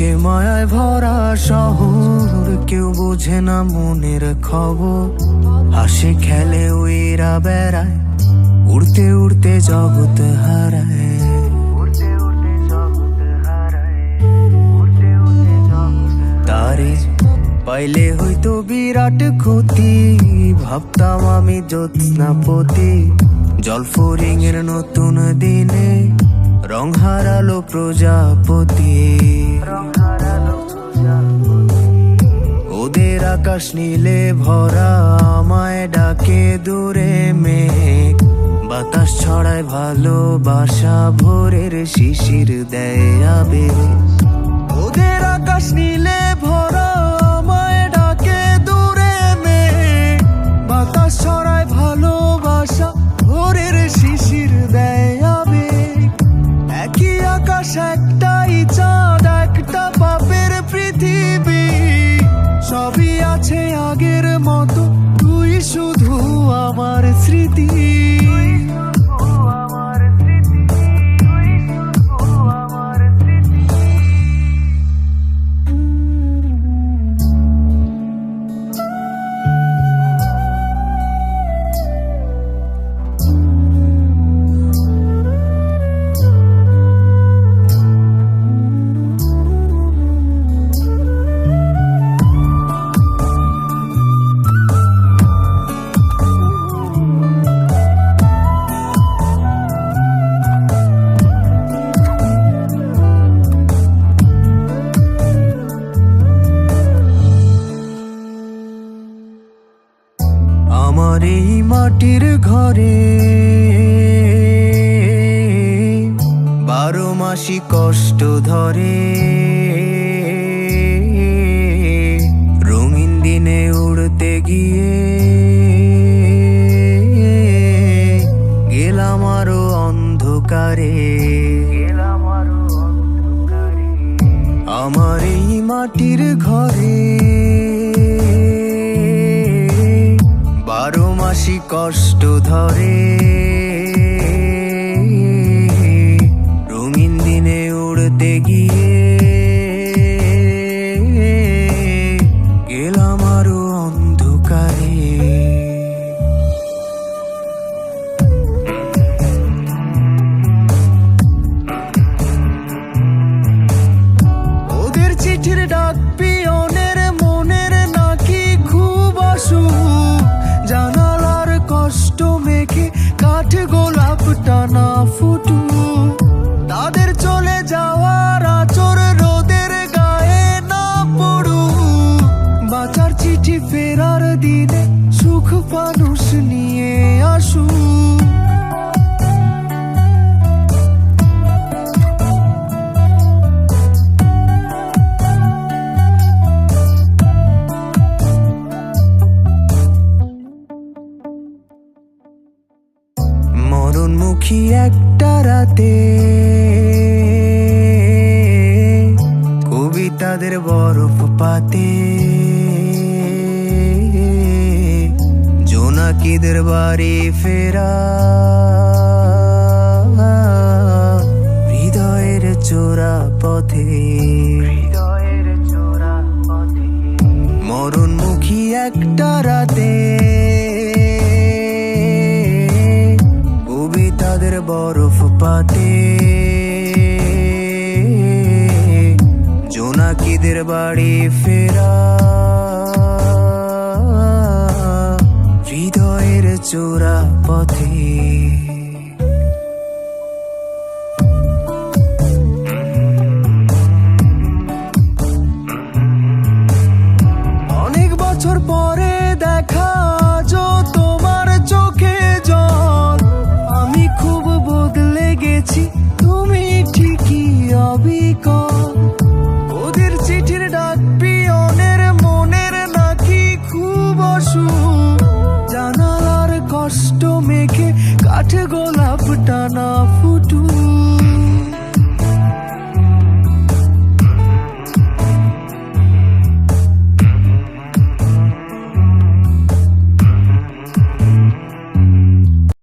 কিসে মায়ায় ভরা শহর কেউ বোঝে না মনের খবর। হাসি খেলে উইরা বেড়ায় উড়তে উড়তে জগৎ হারায়। তারে পাইলে হইতো বিরাট ক্ষতি ভাবতাম আমি জ্যোৎস্নাপতি। জলফরিং এর নতুন দিনে রং হারালো প্রজাপতি। ওদের আকাশ নীলে ভরা, আমায় ডাকে দূরে মেঘ। বাতাস ছড়ায় ভালোবাসা, ভোরের শিশির দেয় আবেগ আমার স্মৃতি মাটির ঘরে। বারো মাসি কষ্ট ধরে। রঙিন দিনে উড়তে গিয়ে গেলাম আরও অন্ধকারে। আমার এই মাটির ঘরে। কষ্ট ধরে। কাঠ গোলাপ টানা ফুটু। তাদের চলে যাওয়ার আচর রোদের গায়ে না পড়ু। বাঁচার চিঠি ফেরার দিনে সুখ মানুষ নিয়ে আসু। মরণমুখী একটা রাতে। কবিতাদের বরফ পাতে। জোনাকিদের বাড়ি ফেরা। হৃদয়ের চোরা পথে। হৃদয়ের চোরা পথে। মরণমুখী একটা রাতে। কবিতাদের বরফ পাতে। জোনাকিদের বাড়ি ফেরা। হৃদয়ের চোরা পথে।